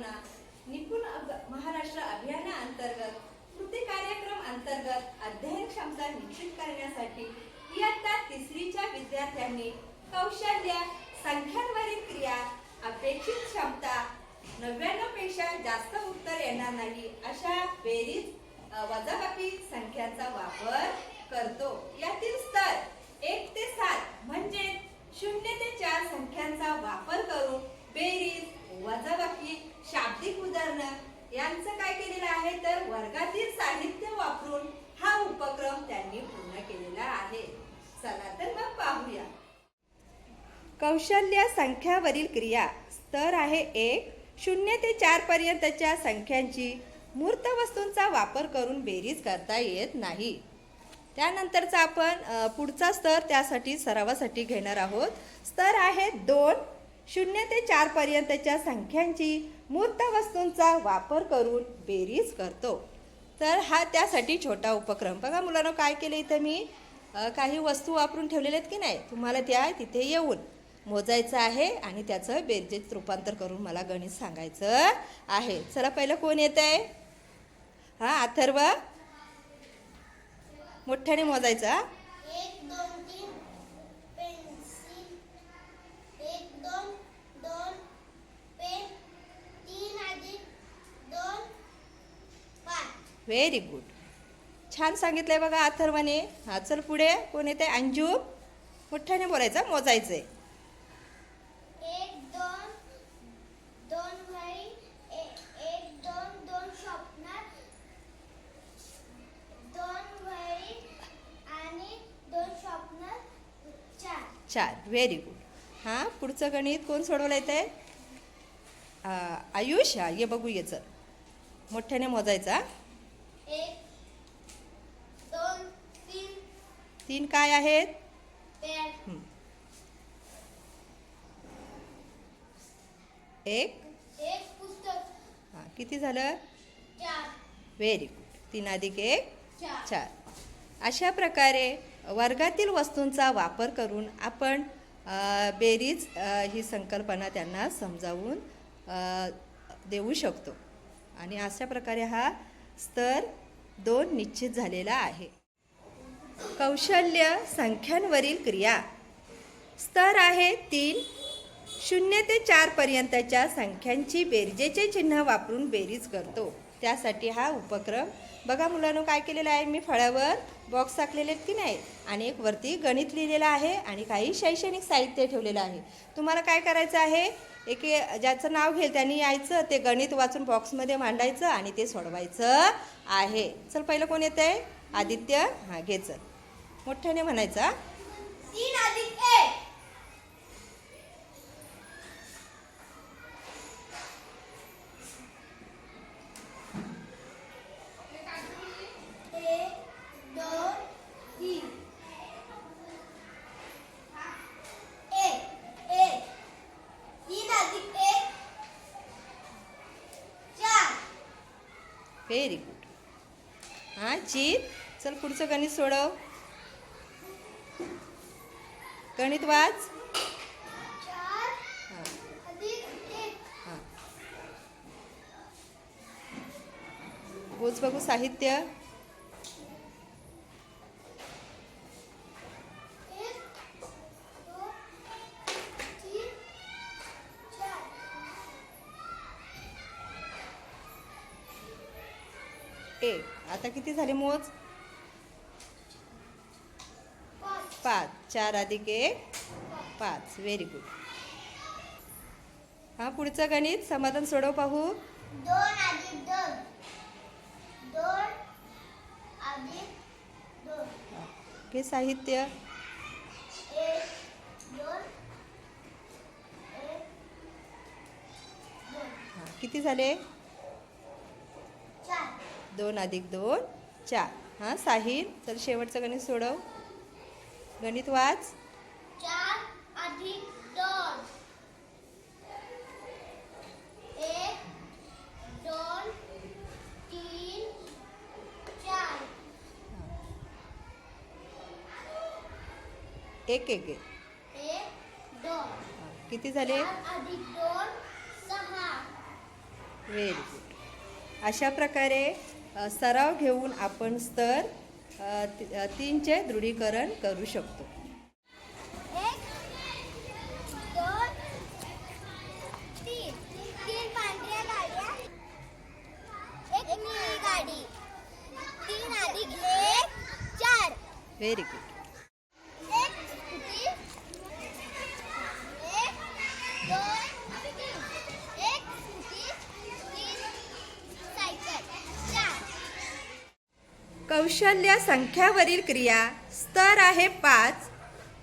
संकल्पना निपुण महाराष्ट्र अभियाना अंतर्गत कृती कार्यक्रम अंतर्गत अध्ययन क्षमता निश्चित करण्यासाठी इयत्ता तिसरीच्या विद्यार्थ्यांनी कौशल्य संख्यांवरील क्रिया अपेक्षित क्षमता नव्याण्णवपेक्षा जास्त उत्तर येणार नाही अशा बेरीज वजाबाकी संख्यांचा वापर करतो. यातील स्तर एक ते सात म्हणजे शून्य ते चार संख्यांचा वापर करून बेरीज वजाबाकी शाब्दिक उदाहरणं यांचं काय केलेलं आहे? तर वर्गातील साहित्य वापरून हा उपक्रम त्यांनी पूर्ण केलेला आहे. चला तर मग पाहूया. कौशल्य संख्यावरील क्रिया. स्तर आहे एक. शून्य ते चार पर्यंतच्या संख्यांची मूर्त वस्तूंचा वापर करून बेरीज करता येत नाही. त्यानंतरचा आपण पुढचा स्तर त्यासाठी सरावासाठी घेणार आहोत. स्तर आहे दोन. शून्य ते चार पर्यंतच्या संख्यांची मूर्त वस्तूंचा वापर करून बेरीज करतो. तर हा त्यासाठी छोटा उपक्रम. बघा मुलांना काय केलं इथं मी? काही वस्तू वापरून ठेवलेल्या आहेत की नाही? तुम्हाला त्या तिथे येऊन मोजायचं आहे आणि त्याचं बेरजेत रूपांतर करून मला गणित सांगायचं आहे. चला पहिलं कोण येत आहे हां अथर्व. मोठ्याने मोजायचा एक दोन तीन पेन्सिल एक दोन दोन पेन तीन अधिक दोन पाच व्हेरी गुड छान सांगितलंय बघा अथर्वने. हा चल पुढे. कोण येते? अंजू. मोठ्याने बोलायचं मोजायचंय. एक दोन दोन घडी ए- एक दोन दोन स्वप्नात. दोन घडी आणि दोन स्वप्नात चार. व्हेरी गुड हां पुढचं गणित कोण सोडवलं येते आयुष हा ये बघू ये चल. मोठ्याने मोजायचा तीन. काय आहेत. एक. हां किती झालं? चार. व्हेरी गुड तीन अधिक एक चार. अशा प्रकारे वर्गातील वस्तूंचा वापर करून आपण बेरीज ही संकल्पना त्यांना समजावून देऊ शकतो. आणि अशा प्रकारे हा स्तर दोन निश्चित झालेला आहे. कौशल्य संख्यांवरील क्रिया. स्तर आहे तीन शून्य ते चार पर्यंतच्या संख्यांची बेरजेचे चिन्ह वापरून बेरीज करतो. त्यासाठी हा उपक्रम बघा मुलांनो काय केलेलं आहे मी फळ्यावर बॉक्स टाकलेले आहेत की नाही? आणि एक वरती गणित लिहिलेलं आहे आणि काही शैक्षणिक साहित्य ठेवलेलं आहे. तुम्हाला काय करायचं आहे? एक ज्याचं नाव घेईल त्यांनी यायचं ते गणित वाचून बॉक्समध्ये मांडायचं आणि ते सोडवायचं आहे. चल पहिलं कोण येतं आहे आदित्य. हां घेचं मोठ्याने म्हणायचं तीन अधिक एक एक दोन तीन एक एक तीन अधिक एक चार व्हेरी गुड हां जीत चल पुढचं गणित सोडव. गणित वाच. हां. हां. बोच बघू साहित्य एक दोन तीन चार एक आता किती झाले मोज? पाच. चार अधिक एक. पाच. व्हेरी गुड हां पुढचं गणित. समाधान सोडव पाहू. दोन अधिक दोन. दोन अधिक दोन. हे साहित्य. एक दोन एक दोन. हां किती झाले? दोन अधिक दोन चार. हां साहिल चल शेवटचं गणित सोडव. गणित वाच. चार अधिक दोन. एक एक एक दोन. किती झाले? व्हेरी गुड अशा प्रकारे सराव घेऊन आपण स्तर तीनचे दृढीकरण करू शकतो. दोन तीन तीन पांढऱ्या गाड्या एक निळी गाडी तीन अधिक एक चार व्हेरी गुड एक स्कूटी एक दोन तीन एक स्कूटी तीन सायकल चार कौशल्य संख्यावरील क्रिया स्तर आहे पाच.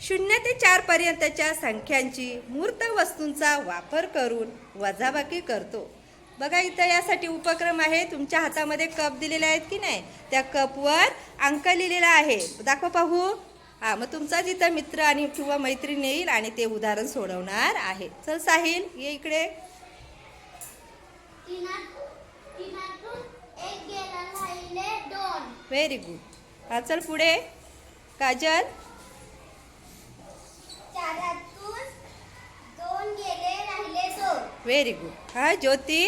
शून्य ते चार पर्यंतच्या संख्यांची मूर्त वस्तूंचा वापर करून वजाबाकी करतो. बघा इथं यासाठी उपक्रम आहे. तुमच्या हातामध्ये कप दिलेले आहेत की नाही? त्या कपवर अंक लिहिलेला आहे. दाखवा पाहू. हा मग तुमचाच इथं मित्र आणि किंवा मैत्रीण येईल आणि ते उदाहरण सोडवणार आहे. चल साहिल ये इकडे. तीना, तीना एक गेला राहिले दोन व्हेरी गुड हा चल पुढे काजल व्हेरी गुड हा ज्योती?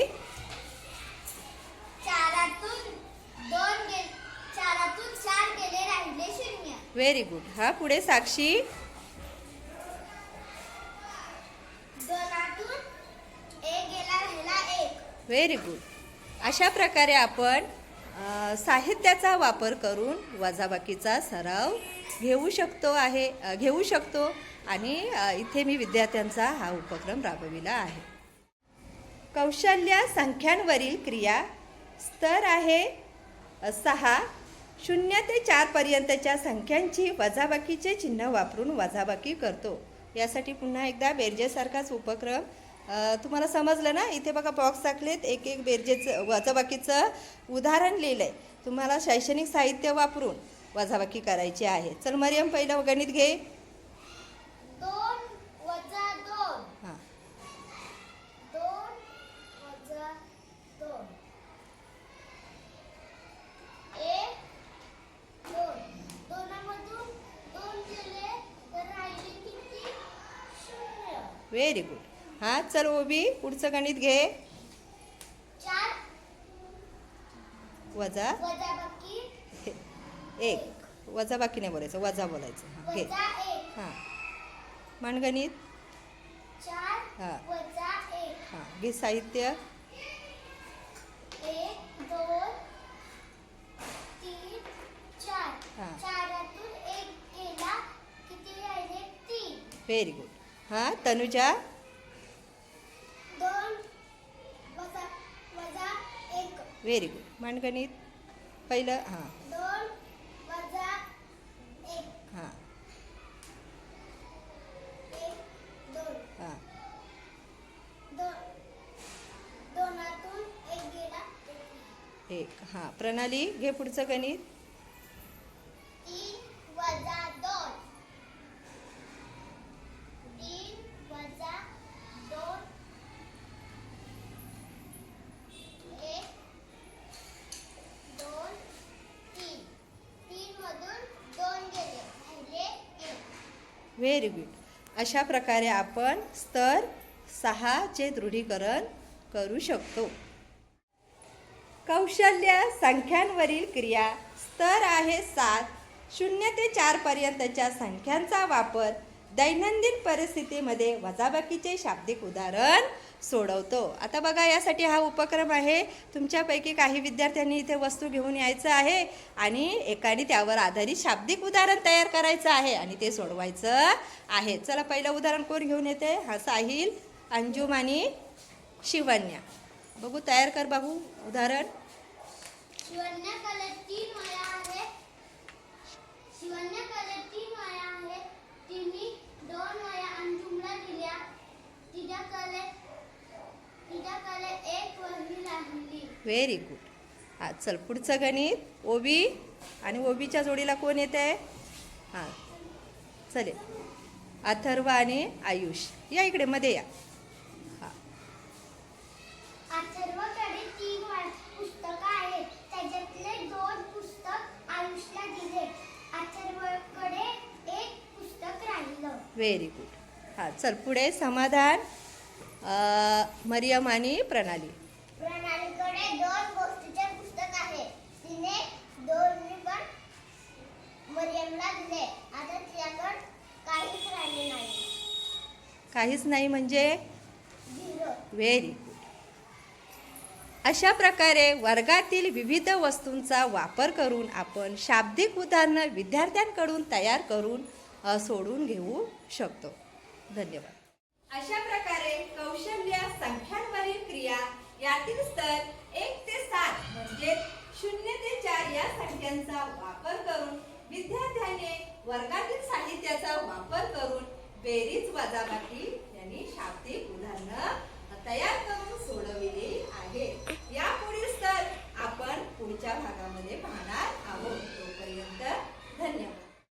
व्हेरी गुड हा पुढे साक्षी? व्हेरी गुड अशा प्रकारे आपण साहित्याचा वापर करून वजाबाकीचा सराव घेऊ शकतो आहे घेऊ शकतो. आणि इथे मी विद्यार्थ्यांचा हा उपक्रम राबविला आहे. कौशल्य संख्यांवरील क्रिया. स्तर आहे सहा. शून्य ते चारपर्यंतच्या संख्यांची वजाबाकीचे चिन्ह वापरून वजाबाकी करतो. यासाठी पुन्हा एकदा बेरजेसारखाच उपक्रम. तुम्हाला समजलं ना? इथे बघा बॉक्स टाकलेत. एक एक बेरजेचं वजाबाकीचं उदाहरण लिहिलं आहे तुम्हाला शैक्षणिक साहित्य वापरून वजाबाकी करायची आहे. चल मरियम पहिलं गणित घे. हां. व्हेरी गुड हां चल ओबी पुढचं गणित घे. वजा. एक. वजाबाकी नाही बोलायचं वजा बोलायचं. हां घे. वजा हां. मांडगणित चार. हा. वजा हां घे साहित्य. हा. व्हेरी गुड हां तनुजा दोन वजा वजा एक व्हेरी गुड मांडगणित पहिलं हां. हां. हां. दोन दोनातून एक गेला. एक हां. प्रणाली घे पुढचं गणित तीन वजा दोन तीन वजा दोन एक दोन तीन तीन मधून दोन गेले राहिले एक व्हेरी गुड अशा प्रकारे आपण स्तर सहाचे दृढीकरण करू शकतो. कौशल्य संख्यांवरील क्रिया. स्तर आहे सात. शून्य ते चारपर्यंतच्या संख्यांचा वापर दैनंदिन परिस्थितीमध्ये वजाबाकीचे शाब्दिक उदाहरण सोडवतो. आता बघा यासाठी हा उपक्रम आहे. तुमच्यापैकी काही विद्यार्थ्यांनी इथे वस्तू घेऊन यायचं आहे आणि एकाने त्यावर आधारित शाब्दिक उदाहरण तयार करायचं आहे आणि ते सोडवायचं आहे. चला पहिलं उदाहरण कोण घेऊन येते? हा साहिल अंजुम आणि शिवन्या. बघू तयार कर बाबू उदाहरण. शिवन्या कलर तीन वया आहेत शिवण्या कलर तीन वया आहेत तिने दोन वया अंजुमला दिल्या तिच्याकडे तिच्याकडे एक वही राहिली व्हेरी गुड हां चल पुढचं गणित. ओबी आणि ओबीच्या जोडीला कोण येत? आहे हां. चलेल अथर्व आणि आयुष. या इकडे मध्ये या. हां. अथर्वकडे तीन वा- पुस्तकं आहेत. त्याच्यातले दोन पुस्तक आयुषला दिले. अथर्वकडे एक पुस्तक राहिलं. व्हेरी गुड हां चल पुढे समाधान. मरियम आणि प्रणाली. प्रणाली दोन गोष्टीचे पुस्तक आहे. तिने दोन पण मरियमला दिले. आता तिच्याकडे काहीच राहिले नाही. काहीच नाही म्हणजे? व्हेरी गुड अशा प्रकारे वर्गातील विविध वस्तूंचा वापर करून आपण शाब्दिक उदाहरणं विद्यार्थ्यांकडून तयार करून सोडून घेऊ शकतो. धन्यवाद. अशा प्रकारे कौशल्य संख्यांवरील क्रिया यातील स्तर एक ते सात म्हणजे शून्य ते चार या संख्यांचा वापर करून विद्यार्थ्याने वर्गातील साहित्याचा वापर करून बेरीज वजाबाकी यांनी शाब्दिक उदाहरणं तयार करून